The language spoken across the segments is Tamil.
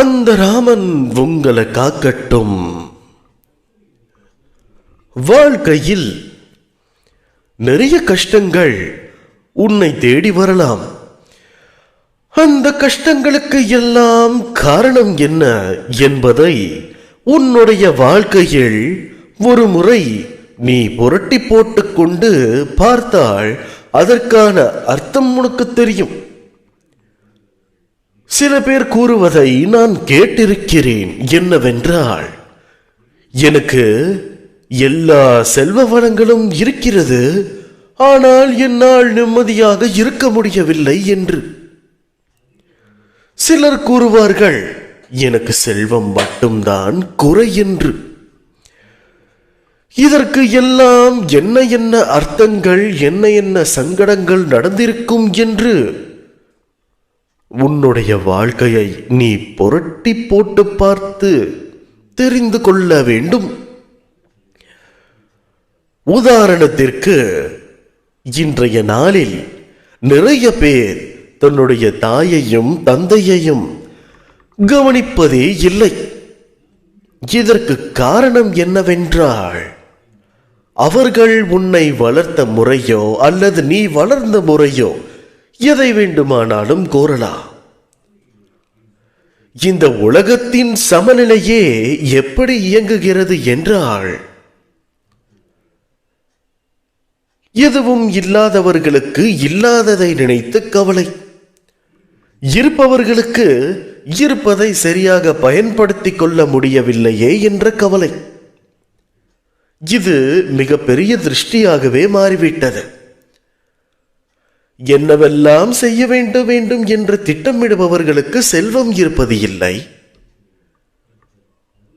அந்த ராமன் உங்களை காக்கட்டும். வாழ்க்கையில் நிறைய கஷ்டங்கள் உன்னை தேடி வரலாம். அந்த கஷ்டங்களுக்கு எல்லாம் காரணம் என்ன என்பதை உன்னுடைய வாழ்க்கையில் ஒரு முறை நீ புரட்டி போட்டுக்கொண்டு பார்த்தால் அதற்கான அர்த்தம் உனக்கு தெரியும். சில பேர் கூறுவதை நான் கேட்டிருக்கிறேன். என்னவென்றால் எனக்கு எல்லா செல்வ வளங்களும் இருக்கிறது. ஆனால் என்னால் நிம்மதியாக இருக்க முடியவில்லை என்று சிலர் கூறுவார்கள் எனக்கு செல்வம் மட்டும்தான் குறை என்று. இதற்கு எல்லாம் என்ன என்ன அர்த்தங்கள் என்ன என்ன சங்கடங்கள் நடந்திருக்கும் என்று உன்னுடைய வாழ்க்கையை நீ புரட்டி போட்டு பார்த்து தெரிந்து கொள்ள வேண்டும். உதாரணத்திற்கு இன்றைய நாளில் நிறைய பேர் தன்னுடைய தாயையும் தந்தையையும் கவனிப்பதே இல்லை. இதற்கு காரணம் என்னவென்றால் அவர்கள் உன்னை வளர்த்த முறையோ அல்லது நீ வளர்ந்த முறையோ எதை வேண்டுமானாலும் கோரலாம். இந்த உலகத்தின் சமநிலையே எப்படி இயங்குகிறது என்றால் எதுவும் இல்லாதவர்களுக்கு இல்லாததை நினைத்து கவலை. இருப்பவர்களுக்கு இருப்பதை சரியாக பயன்படுத்திக் கொள்ள முடியவில்லையே என்ற கவலை. இது மிகப்பெரிய திருஷ்டியாகவே மாறிவிட்டது. என்னவெல்லாம் செய்ய வேண்டும் வேண்டும் என்று திட்டமிடுபவர்களுக்கு செல்வம் இருப்பது இல்லை.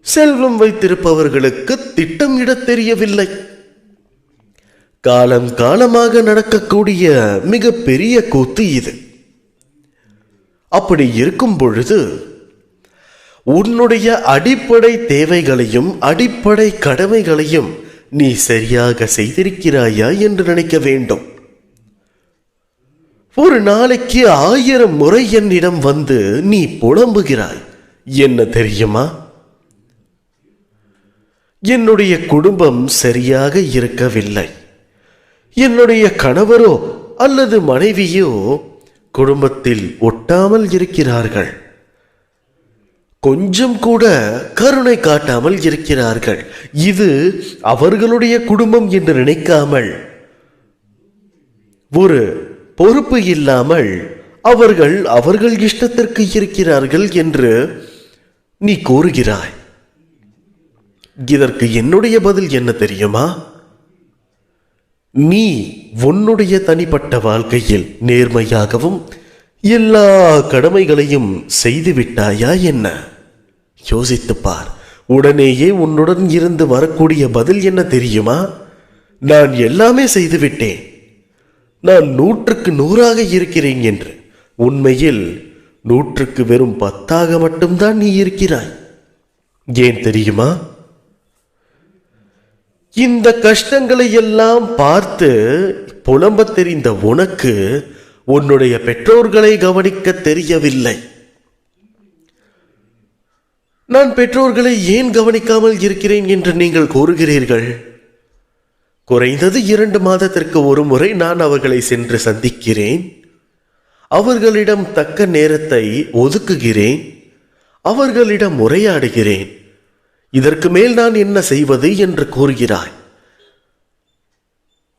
செல்வம் வைத்திருப்பவர்களுக்கு திட்டமிடத் தெரியவில்லை. காலம் காலமாக நடக்கக்கூடிய மிக பெரிய கூத்து இது. அப்படி இருக்கும் பொழுது உன்னுடைய அடிப்படை தேவைகளையும் அடிப்படை கடமைகளையும் நீ சரியாக செய்திருக்கிறாயா என்று நினைக்க வேண்டும். ஒரு நாளைக்கு ஆயிரம் முறை என்னிடம் வந்து நீ புலம்புகிறாய். என்ன தெரியுமா? என்னுடைய குடும்பம் சரியாக இருக்கவில்லை. என்னுடைய கணவரோ அல்லது மனைவியோ குடும்பத்தில் ஒட்டாமல் இருக்கிறார்கள். கொஞ்சம் கூட கருணை காட்டாமல் இருக்கிறார்கள். இது அவர்களுடைய குடும்பம் என்று நினைக்காமல். ஒரு பொறுப்பு இல்லாமல் அவர்கள் அவர்கள் இஷ்டத்திற்கு இருக்கிறார்கள் என்று நீ கூறுகிறாய். இதற்கு என்னுடைய பதில் என்ன தெரியுமா? நீ உன்னுடைய தனிப்பட்ட வாழ்க்கையில் நேர்மையாகவும் எல்லா கடமைகளையும் செய்து விட்டாயா என்ன? யோசித்துப் பார். உடனேயே உன்னுடன் இருந்து வரக்கூடிய பதில் என்ன தெரியுமா? நான் எல்லாமே செய்துவிட்டேன். நான் நூற்றுக்கு நூறாக இருக்கிறேன் என்று. உண்மையில் நூற்றுக்கு வெறும் பத்தாக மட்டும்தான் நீ இருக்கிறாய். ஏன் தெரியுமா? இந்த கஷ்டங்களை எல்லாம் பார்த்து புலம்ப தெரிந்த உனக்கு உன்னுடைய பெற்றோர்களை கவனிக்க தெரியவில்லை. நான் பெற்றோர்களை ஏன் கவனிக்காமல் இருக்கிறேன் என்று நீங்கள் கூறுகிறீர்கள்? குறைந்தது இரண்டு மாதத்திற்கு ஒரு முறை நான் அவர்களை சென்று சந்திக்கிறேன். அவர்களிடம் தக்க நேரத்தை ஒதுக்குகிறேன். அவர்களிடம் உரையாடுகிறேன். இதற்கு மேல் நான் என்ன செய்வது என்று கூறுகிறாய்.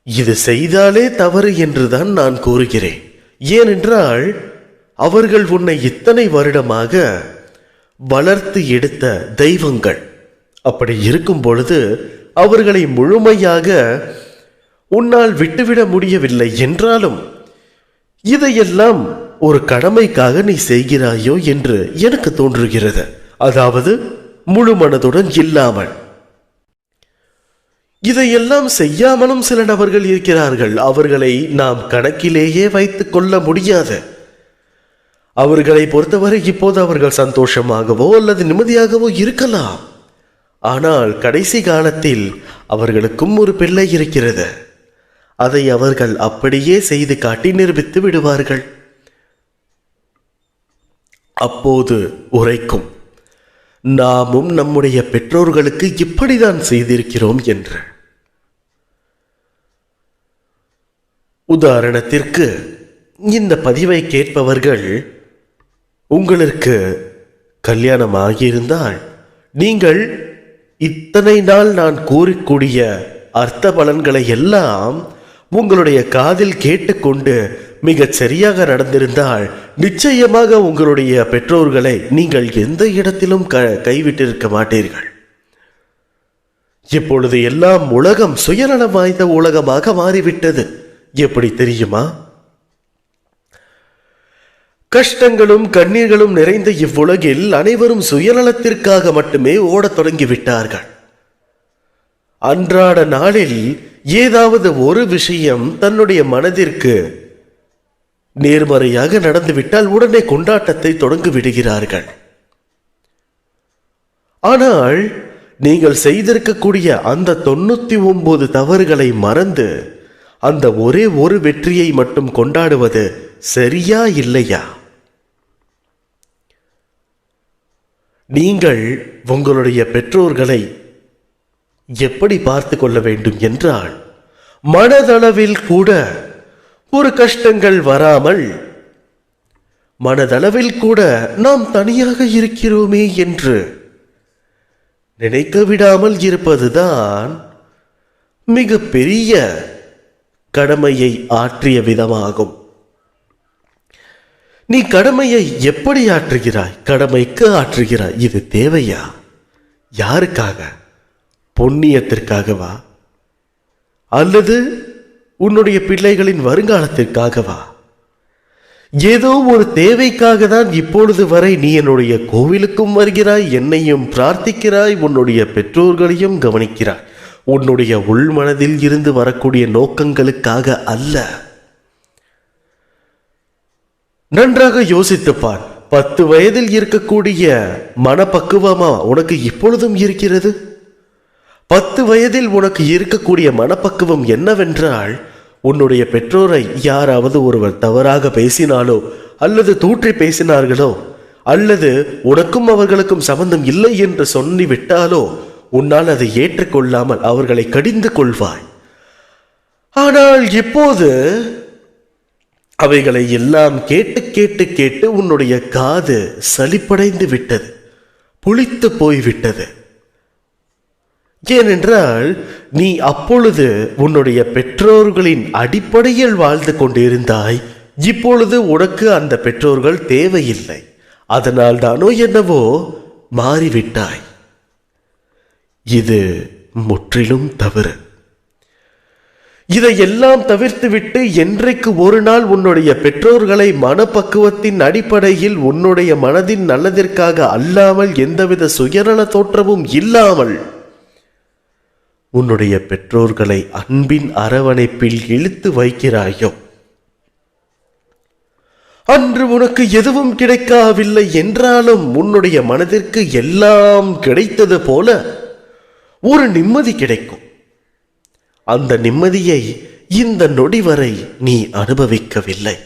இது செய்தாலே தவறு என்றுதான் நான் கூறுகிறேன். ஏனென்றால் அவர்கள் உன்னை இத்தனை வருடமாக வளர்த்து எடுத்த தெய்வங்கள். அப்படி இருக்கும் பொழுது அவர்களை முழுமையாக உன்னால் விட்டுவிட முடியவில்லை என்றாலும் இதையெல்லாம் ஒரு கடமைக்காக நீ செய்கிறாயோ என்று எனக்கு தோன்றுகிறது. அதாவது முழு மனதுடன் இல்லாமல். இதையெல்லாம் செய்யாமலும் சில நபர்கள் இருக்கிறார்கள். அவர்களை நாம் கணக்கிலேயே வைத்துக் கொள்ள முடியாது. அவர்களை பொறுத்தவரை இப்போது அவர்கள் சந்தோஷமாகவோ அல்லது நிம்மதியாகவோ இருக்கலாம். ஆனால் கடைசி காலத்தில் அவர்களுக்கும் ஒரு பிள்ளை இருக்கிறது. அதை அவர்கள் அப்படியே செய்து காட்டி நிரூபித்து விடுவார்கள். அப்போது உரைக்கும் நாமும் நம்முடைய பெற்றோர்களுக்கு இப்படிதான் செய்திருக்கிறோம் என்று. உதாரணத்திற்கு இந்த பதிவை கேட்பவர்கள் உங்களுக்கு கல்யாணம் ஆகியிருந்தால் நீங்கள் இத்தனை நாள் நான் கூறக்கூடிய அர்த்த பலன்களை எல்லாம் உங்களுடைய காதில் கேட்டுக்கொண்டு மிகச் சரியாக நடந்திருந்தால் நிச்சயமாக உங்களுடைய பெற்றோர்களை நீங்கள் எந்த இடத்திலும் க கைவிட்டிருக்க மாட்டீர்கள். இப்பொழுது எல்லாம் உலகம் சுயநலம் வாய்ந்த உலகமாக மாறிவிட்டது. எப்படி தெரியுமா? கஷ்டங்களும் கண்ணீர்களும் நிறைந்த இவ்வுலகில் அனைவரும் சுயநலத்திற்காக மட்டுமே ஓடத் தொடங்கிவிட்டார்கள். அன்றாட நாளில் ஏதாவது ஒரு விஷயம் தன்னுடைய மனதிற்கு நேர்மறையாக நடந்துவிட்டால் உடனே கொண்டாட்டத்தை தொடங்கி விடுகிறார்கள். ஆனால் நீங்கள் செய்திருக்கக்கூடிய அந்த தொண்ணூத்தி ஒன்பது தவறுகளை மறந்து அந்த ஒரே ஒரு வெற்றியை மட்டும் கொண்டாடுவது சரியா இல்லையா? நீங்கள் உங்களுடைய பெற்றோர்களை எப்படி பார்த்து கொள்ள வேண்டும் என்றால் மனதளவில் கூட ஒரு கஷ்டங்கள் வராமல் மனதளவில் கூட நாம் தனியாக இருக்கிறோமே என்று நினைக்க விடாமல் இருப்பதுதான் மிக பெரிய கடமையை ஆற்றிய விதமாகும். நீ கடமையை எப்படி ஆற்றுகிறாய்? கடமைக்கு ஆற்றுகிறாய். இது தேவையா? யாருக்காக? பொன்னியத்திற்காகவா? அல்லது உன்னுடைய பிள்ளைகளின் வருங்காலத்திற்காகவா? ஏதோ ஒரு தேவைக்காக தான் இப்பொழுது வரை நீ என்னுடைய கோவிலுக்கும் வருகிறாய் என்னையும் பிரார்த்திக்கிறாய் உன்னுடைய பெற்றோர்களையும் கவனிக்கிறாய். உன்னுடைய உள்மனதில் இருந்து வரக்கூடிய நோக்கங்களுக்காக அல்ல. நன்றாக யோசித்துப் பார் பத்து வயதில் இருக்கக்கூடிய மனப்பக்குவமா உனக்கு இப்பொழுதும் இருக்கிறது? பத்து வயதில் உனக்கு இருக்கக்கூடிய மனப்பக்குவம் என்னவென்றால் உன்னுடைய பெற்றோரை யாராவது ஒருவர் தவறாக பேசினாலோ அல்லது தூற்றி பேசினார்களோ அல்லது உனக்கும் அவர்களுக்கும் சம்பந்தம் இல்லை என்று சொல்லிவிட்டாலோ உன்னால் அதை ஏற்றுக்கொள்ளாமல் அவர்களை கடிந்து கொள்வாய். ஆனால் இப்போது அவைகளை எல்லாம் கேட்டு கேட்டு கேட்டு உன்னுடைய காது சலிப்படைந்து விட்டது புளித்து போய்விட்டது. ஏனென்றால் நீ அப்பொழுது உன்னுடைய பெற்றோர்களின் அடிப்படையில் வாழ்ந்து கொண்டிருந்தாய் இப்பொழுது உனக்கு அந்த பெற்றோர்கள் தேவையில்லை. அதனால் தானோ என்னவோ மாறிவிட்டாய். இது முற்றிலும் தவறு. இதையெல்லாம் தவிர்த்துவிட்டு என்றைக்கு ஒரு நாள் உன்னுடைய பெற்றோர்களை மனப்பக்குவத்தின் அடிப்படையில் உன்னுடைய மனதின் நல்லதிற்காக அல்லாமல் எந்தவித சுயநல தோற்றமும் இல்லாமல் உன்னுடைய பெற்றோர்களை அன்பின் அரவணைப்பில் இழுத்து வைக்கிறாயோ? அன்று உனக்கு எதுவும் கிடைக்கவில்லை என்றாலும் உன்னுடைய மனதிற்கு எல்லாம் கிடைத்தது போல ஒரு நிம்மதி கிடைக்கும். அந்த நிம்மதியை இந்த நொடி வரை நீ அனுபவிக்கவில்லை.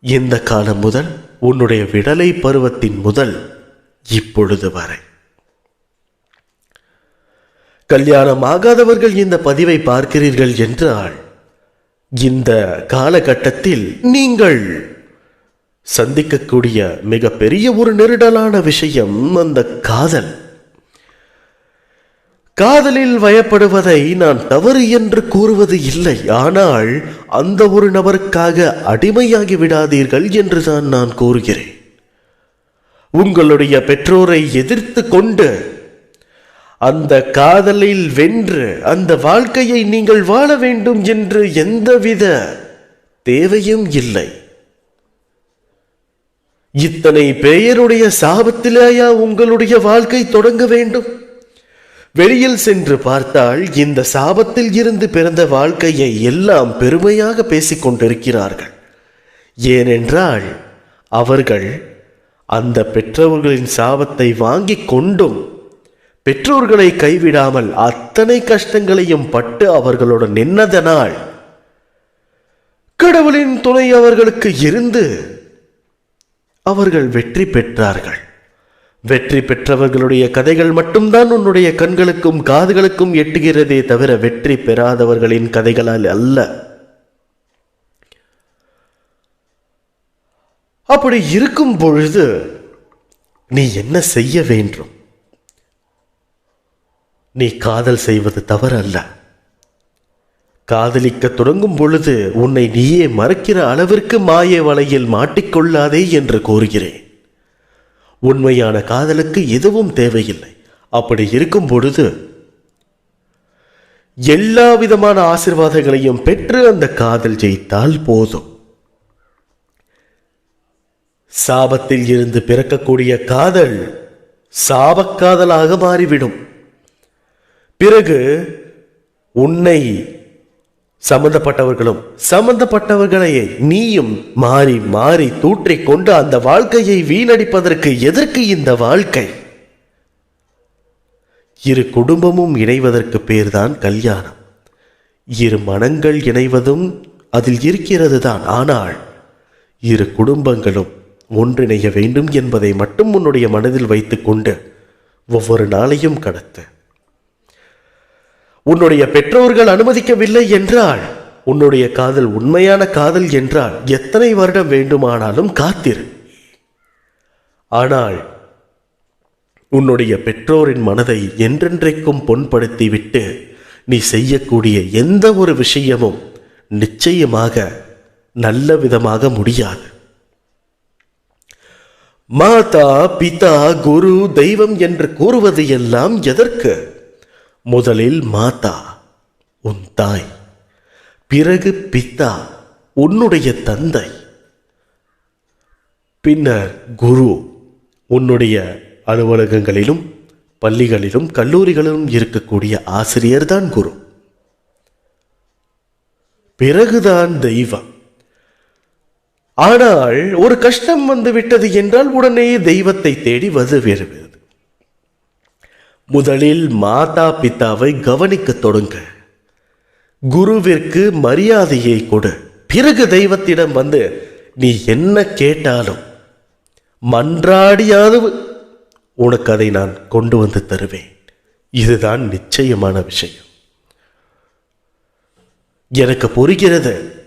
இந்த காலம் முதல் உன்னுடைய விடலை பருவத்தின் முதல் இப்பொழுது வரை. கல்யாணம் ஆகாதவர்கள் இந்த பதிவை பார்க்கிறீர்கள் என்றால் இந்த காலகட்டத்தில் நீங்கள் சந்திக்கக்கூடிய மிகப்பெரிய ஒரு நெருடலான விஷயம் அந்த காதல். காதலில் வயப்படுவதை நான் தவறு என்று கூறுவது இல்லை. ஆனால் அந்த ஒரு நபருக்காக அடிமையாகி விடாதீர்கள் என்றுதான் நான் கூறுகிறேன். உங்களுடைய பெற்றோரை எதிர்த்து கொண்டு அந்த காதலில் வென்று அந்த வாழ்க்கையை நீங்கள் வாழ வேண்டும் என்று எந்தவித தேவையும் இல்லை. இத்தனை பெயருடைய சாபத்திலேயா உங்களுடைய வாழ்க்கை தொடங்க வேண்டும்? வெளியில் சென்று பார்த்தால் இந்த சாபத்தில் இருந்து பிறந்த வாழ்க்கையை எல்லாம் பெருமையாக பேசிக் கொண்டிருக்கிறார்கள். ஏனென்றால் அவர்கள் அந்த பெற்றவர்களின் சாபத்தை வாங்கிக் கொண்டும் பெற்றோர்களை கைவிடாமல் அத்தனை கஷ்டங்களையும் பட்டு அவர்களுடன் நின்னதனால் கடவுளின் துணை அவர்களுக்கு இருந்து அவர்கள் வெற்றி பெற்றார்கள். வெற்றி பெற்றவர்களுடைய கதைகள் மட்டும்தான் உன்னுடைய கண்களுக்கும் காதுகளுக்கும் எட்டுகிறதே தவிர வெற்றி பெறாதவர்களின் கதைகளால் அல்ல. அப்படி இருக்கும் பொழுது நீ என்ன செய்ய வேண்டும்? நீ காதல் செய்வது தவறல்ல. காதலிக்க தொடங்கும் பொழுது உன்னை நீயே மறக்கிற அளவிற்கு மாய வலையில் மாட்டிக்கொள்ளாதே என்று கூறுகிறேன். உண்மையான காதலுக்கு எதுவும் தேவையில்லை. அப்படி இருக்கும் பொழுது எல்லா விதமான ஆசிர்வாதங்களையும் பெற்று அந்த காதல் ஜெயித்தால் போதும். சாபத்தில் இருந்து பிறக்கக்கூடிய காதல் சாபக்காதலாக மாறிவிடும். பிறகு உன்னை சம்பந்தப்பட்டவர்களும் சம்பந்தப்பட்டவர்களையே நீயும் மாறி மாறி தூற்றிக் கொண்டு அந்த வாழ்க்கையை வீணடிப்பதற்கு எதற்கு இந்த வாழ்க்கை? இரு குடும்பமும் இணைவதற்கு பேர்தான் கல்யாணம். இரு மனங்கள் இணைவதும் அதில் இருக்கிறது தான் ஆனால் இரு குடும்பங்களும் ஒன்றிணைய வேண்டும் என்பதை மட்டும் உன்னுடைய மனதில் வைத்துக்கொண்டு ஒவ்வொரு நாளையும் கடத்து. உன்னுடைய பெற்றோர்கள் அனுமதிக்கவில்லை என்றால் உன்னுடைய காதல் உண்மையான காதல் என்றால் எத்தனை வருடம் வேண்டுமானாலும் காத்திரு. ஆனால் உன்னுடைய பெற்றோரின் மனதை என்றென்றைக்கும் பொன்படுத்திவிட்டு நீ செய்யக்கூடிய எந்த ஒரு விஷயமும் நிச்சயமாக நல்ல விதமாக முடியாது. மாதா பிதா குரு தெய்வம் என்று கூறுவது எல்லாம் எதற்கு? முதலில் மாதா உன் தாய். பிறகு பித்தா உன்னுடைய தந்தை. பின்னர் குரு உன்னுடைய அலுவலகங்களிலும் பள்ளிகளிலும் கல்லூரிகளிலும் இருக்கக்கூடிய ஆசிரியர்தான் குரு. பிறகுதான் தெய்வம். ஆனால் ஒரு கஷ்டம் வந்து விட்டது என்றால் உடனே தெய்வத்தை தேடி வது முதலில் மாதா பிதாவை கவனிக்க தொடங்க. குருவிற்கு மரியாதையை கொடு. பிறகு தெய்வத்திடம் வந்து நீ என்ன கேட்டாலும் மன்றாடியாவது உனக்கு அதை நான் கொண்டு வந்து தருவேன். இதுதான் நிச்சயமான விஷயம். எனக்கு புரிகிறது.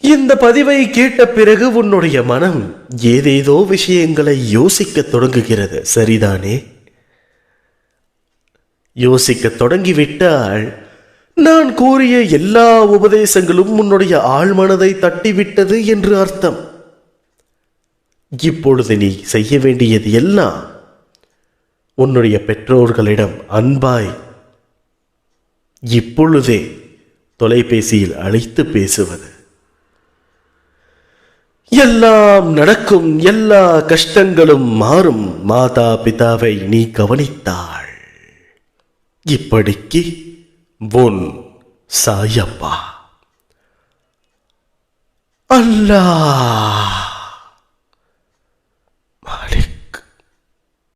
இந்த பதிவை கேட்ட பிறகு உன்னுடைய மனம் ஏதேதோ விஷயங்களை யோசிக்க தொடங்குகிறது. சரிதானே? யோசிக்க தொடங்கிவிட்டால் நான் கூறிய எல்லா உபதேசங்களும் உன்னுடைய ஆழ்மனதை தட்டிவிட்டது என்று அர்த்தம். இப்பொழுது நீ செய்ய வேண்டியது எல்லாம் உன்னுடைய பெற்றோர்களிடம் அன்பாய். இப்பொழுதே தொலைபேசியில் அழைத்து பேசுவது. எல்லாம் நடக்கும் எல்லா கஷ்டங்களும் மாறும். மாதா பிதாவை நீ கவனித்தாள். இப்படிக்கு உன் சாயப்பா. அல்லாஹ்.